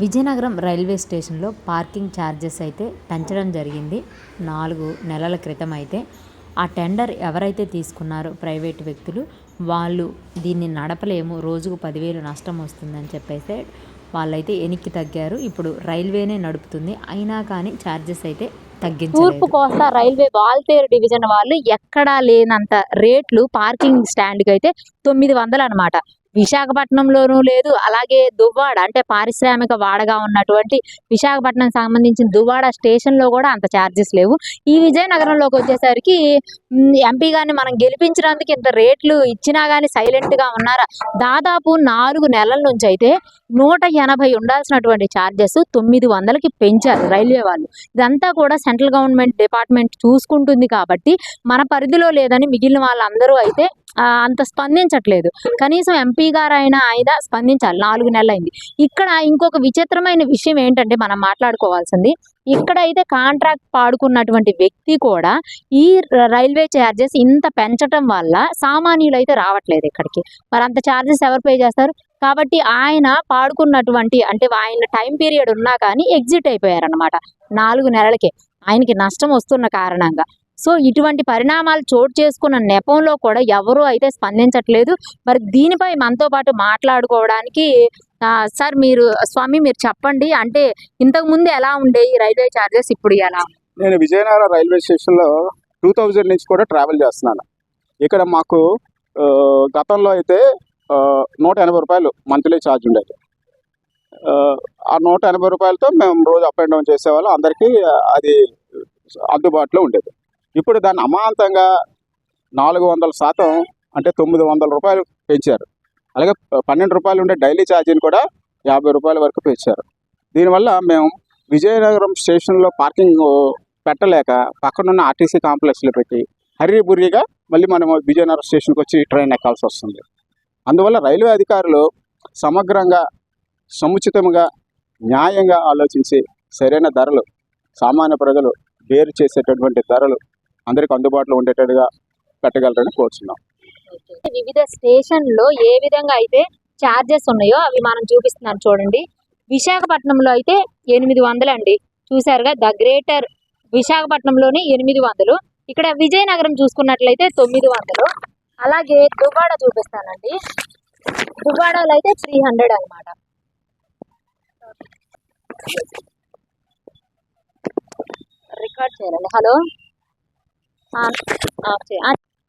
Vizianagaram railway స్టేషన్లో parking charges అయితే పెంచడం జరిగింది. నాలుగు నెలల క్రితం అయితే ఆ టెండర్ ఎవరైతే తీసుకున్నారో ప్రైవేట్ వ్యక్తులు వాళ్ళు దీన్ని నడపలేము రోజుకు పదివేలు నష్టం వస్తుందని చెప్పేసి వాళ్ళైతే ఎనిక్కి తగ్గారు. ఇప్పుడు రైల్వేనే నడుపుతుంది. అయినా కానీ ఛార్జెస్ అయితే తూర్పు కోస్తా రైల్వే వాల్తేరు డివిజన్ వాళ్ళు ఎక్కడా లేనంత రేట్లు పార్కింగ్ స్టాండ్కి అయితే తొమ్మిది వందలు అనమాట విశాఖపట్నంలోనూ లేదు. అలాగే దువ్వాడ అంటే పారిశ్రామిక వాడగా ఉన్నటువంటి విశాఖపట్నం సంబంధించిన దువ్వాడ స్టేషన్లో కూడా అంత ఛార్జెస్ లేవు. ఈ విజయనగరంలోకి వచ్చేసరికి ఎంపీ గారిని మనం గెలిపించినందుకు ఇంత రేట్లు ఇచ్చినా కానీ సైలెంట్గా ఉన్నారా? దాదాపు నాలుగు నెలల నుంచి అయితే నూట ఎనభై ఉండాల్సినటువంటి ఛార్జెస్ తొమ్మిది వందలకి పెంచారు రైల్వే వాళ్ళు. ఇదంతా కూడా సెంట్రల్ గవర్నమెంట్ డిపార్ట్మెంట్ చూసుకుంటుంది కాబట్టి మన పరిధిలో లేదని మిగిలిన వాళ్ళందరూ అయితే అంత స్పందించట్లేదు. కనీసం ఎంపీ గారు అయినా ఆయన స్పందించాలి. నాలుగు నెలలు అయింది ఇక్కడ ఇంకొక విచిత్రమైన విషయం ఏంటంటే మనం మాట్లాడుకోవాల్సింది. ఇక్కడ అయితే కాంట్రాక్ట్ పాడుకున్నటువంటి వ్యక్తి కూడా ఈ రైల్వే ఛార్జెస్ ఇంత పెంచటం వల్ల సామాన్యులు అయితే రావట్లేదు ఇక్కడికి. మరి అంత ఛార్జెస్ ఎవరు పే చేస్తారు? కాబట్టి ఆయన పాడుకున్నటువంటి అంటే ఆయన టైం పీరియడ్ ఉన్నా కానీ ఎగ్జిట్ అయిపోయారనమాట నాలుగు నెలలకే. ఆయనకి నష్టం వస్తున్న కారణంగా. సో ఇటువంటి పరిణామాలు చోటు చేసుకున్న నెపంలో కూడా ఎవరూ అయితే స్పందించట్లేదు. మరి దీనిపై మనతో పాటు మాట్లాడుకోవడానికి సార్ మీరు స్వామి మీరు చెప్పండి. అంటే ఇంతకు ముందు ఎలా ఉండే ఈ రైల్వే ఛార్జెస్ ఇప్పుడు ఎలా? నేను విజయనగరం రైల్వే స్టేషన్లో టూ థౌజండ్ నుంచి కూడా ట్రావెల్ చేస్తున్నాను. ఇక్కడ మాకు గతంలో అయితే నూట ఎనభై రూపాయలు మంత్లీ ఛార్జ్ ఉండేది. ఆ నూట ఎనభై రూపాయలతో మేము రోజు అప్ అండ్ డౌన్ చేసేవాళ్ళం. అందరికీ అది అందుబాటులో ఉండేది. ఇప్పుడు దాన్ని అమాంతంగా నాలుగు వందల శాతం అంటే తొమ్మిది వందల రూపాయలు పెంచారు. అలాగే పన్నెండు రూపాయలు ఉండే డైలీ ఛార్జీని కూడా యాభై రూపాయల వరకు పెంచారు. దీనివల్ల మేము విజయనగరం స్టేషన్లో పార్కింగ్ పెట్టలేక పక్కనున్న ఆర్టీసీ కాంప్లెక్స్లో పెట్టి హర్రీ బుర్రీగా మళ్ళీ మనం విజయనగరం స్టేషన్కి వచ్చి ట్రైన్ ఎక్కాల్సి వస్తుంది. అందువల్ల రైల్వే అధికారులు సమగ్రంగా సముచితంగా న్యాయంగా ఆలోచించి సరైన ధరలు సామాన్య ప్రజలు వేరు చేసేటటువంటి ధరలు అందరికి అందుబాటులో ఉండేటట్టుగా పెట్టగలరని కోరుచున్నాం. వివిధ స్టేషన్లో ఏ విధంగా అయితే ఛార్జెస్ ఉన్నాయో అవి మనం చూపిస్తున్నాను చూడండి. విశాఖపట్నంలో అయితే ఎనిమిది వందలు అండి. చూసారుగా ద గ్రేటర్ విశాఖపట్నంలోని ఎనిమిది వందలు. ఇక్కడ విజయనగరం చూసుకున్నట్లయితే తొమ్మిది వందలు. అలాగే దుబాడ చూపిస్తానండి. దుబాడలో అయితే త్రీ హండ్రెడ్ అనమాట రికార్డ్ చేయాలండి. హలో.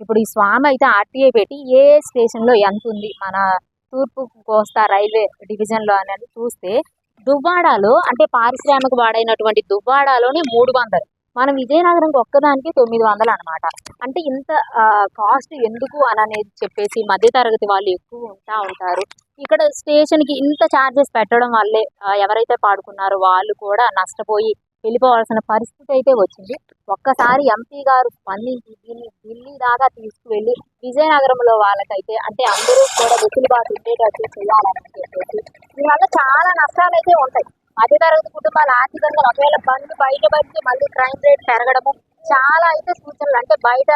ఇప్పుడు ఈ స్వామి అయితే ఆర్టీఐ పెట్టి ఏ స్టేషన్లో ఎంత ఉంది? మన తూర్పు కోస్తా రైల్వే డివిజన్లో అనేది చూస్తే దువ్వాడలో అంటే పారిశ్రామిక వాడైనటువంటి దువ్వాడలోనే మూడు వందలు. మన విజయనగరంకి ఒక్కదానికి తొమ్మిది వందలు అనమాట అంటే ఇంత కాస్ట్ ఎందుకు అని అనేది చెప్పేసి మధ్యతరగతి వాళ్ళు ఎక్కువ ఉంటా ఉంటారు. ఇక్కడ స్టేషన్కి ఇంత ఛార్జెస్ పెట్టడం వల్లే ఎవరైతే పాడుకున్నారో వాళ్ళు కూడా నష్టపోయి వెళ్ళిపోవాల్సిన పరిస్థితి అయితే వచ్చింది. ఒక్కసారి ఎంపీ గారు స్పందించి దీన్ని ఢిల్లీ దాకా తీసుకువెళ్ళి విజయనగరంలో వాళ్ళకైతే అంటే అందరూ కూడా వెసులుబాటు ఉండేటట్టు చేయాలని చెప్పేసి దీనివల్ల చాలా నష్టాలు అయితే ఉంటాయి. మధ్యతరగతి కుటుంబాలు ఆర్థికంగా ఒకవేళ బండి బయటపడితే మళ్ళీ క్రైమ్ రేట్ పెరగడము చాలా అయితే సూచనలు అంటే బయట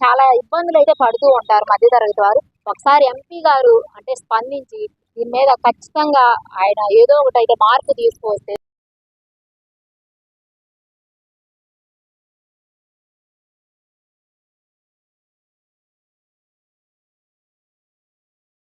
చాలా ఇబ్బందులు అయితే పడుతూ ఉంటారు మధ్యతరగతి వారు. ఒకసారి ఎంపీ గారు అంటే స్పందించి దీని మీద ఖచ్చితంగా ఆయన ఏదో ఒకటి అయితే మార్పు తీసుకొస్తే